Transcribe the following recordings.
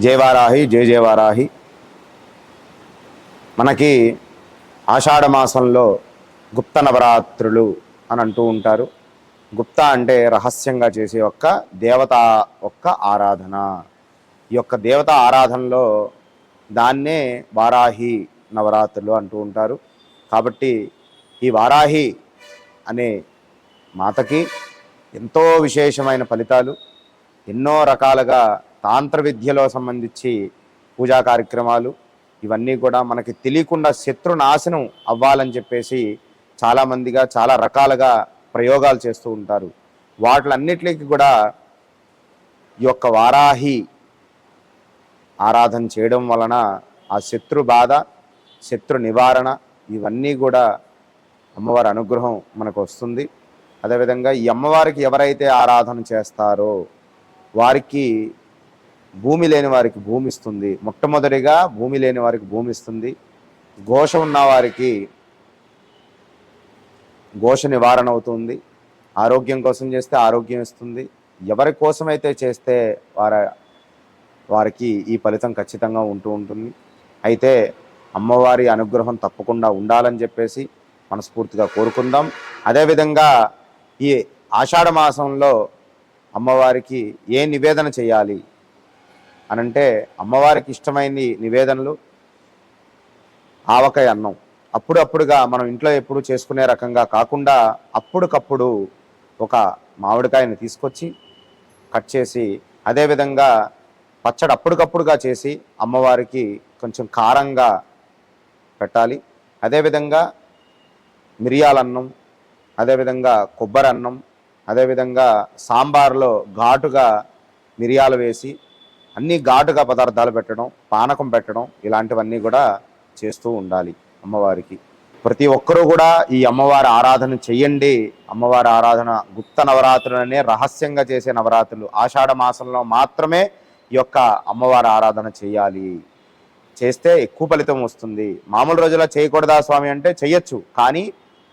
జయవారాహి జయ జయవారాహి. మనకి ఆషాఢ మాసంలో గుప్త నవరాత్రులు అని అంటూ ఉంటారు. గుప్త అంటే రహస్యంగా చేసే ఒక్క దేవత ఒక్క ఆరాధన. ఈ యొక్క దేవత ఆరాధనలో దాన్నే వారాహి నవరాత్రులు అంటూ ఉంటారు. కాబట్టి ఈ వారాహి అనే మాతకి ఎంతో విశేషమైన ఫలితాలు ఎన్నో రకాలుగా తాంత్ర విద్యలో సంబంధించి పూజా కార్యక్రమాలు ఇవన్నీ కూడా మనకి తెలియకుండా శత్రు నాశనం అవ్వాలని చెప్పేసి చాలామందిగా చాలా రకాలుగా ప్రయోగాలు చేస్తూ ఉంటారు. వాటిలన్నిటికీ కూడా ఈ యొక్క వారాహి ఆరాధన చేయడం వలన ఆ శత్రు బాధ శత్రు నివారణ ఇవన్నీ కూడా అమ్మవారి అనుగ్రహం మనకు వస్తుంది. అదేవిధంగా ఈ అమ్మవారికి ఎవరైతే ఆరాధన చేస్తారో వారికి భూమి లేని వారికి భూమి ఇస్తుంది మొట్టమొదటిగా భూమి లేని వారికి భూమి ఇస్తుంది ఘోష ఉన్న వారికి ఘోష నివారణ అవుతుంది. ఆరోగ్యం కోసం చేస్తే ఆరోగ్యం ఇస్తుంది. ఎవరి కోసమైతే చేస్తే వారి వారికి ఈ ఫలితం ఖచ్చితంగా ఉంటూ ఉంటుంది. అయితే అమ్మవారి అనుగ్రహం తప్పకుండా ఉండాలని చెప్పేసి మనస్ఫూర్తిగా కోరుకుందాం. అదేవిధంగా ఈ ఆషాఢ మాసంలో అమ్మవారికి ఏ నివేదన చేయాలి? అనంటే అమ్మవారికి ఇష్టమైన నివేదనలు ఆవకాయ అన్నం. అప్పుడప్పుడుగా మనం ఇంట్లో ఎప్పుడు చేసుకునే రకంగా కాకుండా అప్పుడుకప్పుడు ఒక మామిడికాయని తీసుకొచ్చి కట్ చేసి అదేవిధంగా పచ్చడి అప్పటికప్పుడుగా చేసి అమ్మవారికి కొంచెం కారంగా పెట్టాలి. అదేవిధంగా మిరియాలన్నం అదేవిధంగా కొబ్బరి అన్నం అదేవిధంగా సాంబార్లో ఘాటుగా మిరియాలు వేసి అన్ని ఘాటుగా పదార్థాలు పెట్టడం పానకం పెట్టడం ఇలాంటివన్నీ కూడా చేస్తూ ఉండాలి అమ్మవారికి. ప్రతి ఒక్కరూ కూడా ఈ అమ్మవారి ఆరాధన చెయ్యండి. అమ్మవారి ఆరాధన గుప్త నవరాత్రులనే రహస్యంగా చేసే నవరాత్రులు. ఆషాఢ మాసంలో మాత్రమే ఈ యొక్క అమ్మవారి ఆరాధన చేయాలి చేస్తే ఎక్కువ ఫలితం వస్తుంది. మామూలు రోజుల్లో చేయకూడదా స్వామి అంటే చెయ్యొచ్చు. కానీ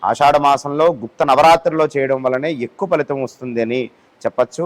ఆషాఢ మాసంలో గుప్త నవరాత్రిలో చేయడం వల్లనే ఎక్కువ ఫలితం వస్తుంది అని చెప్పచ్చు.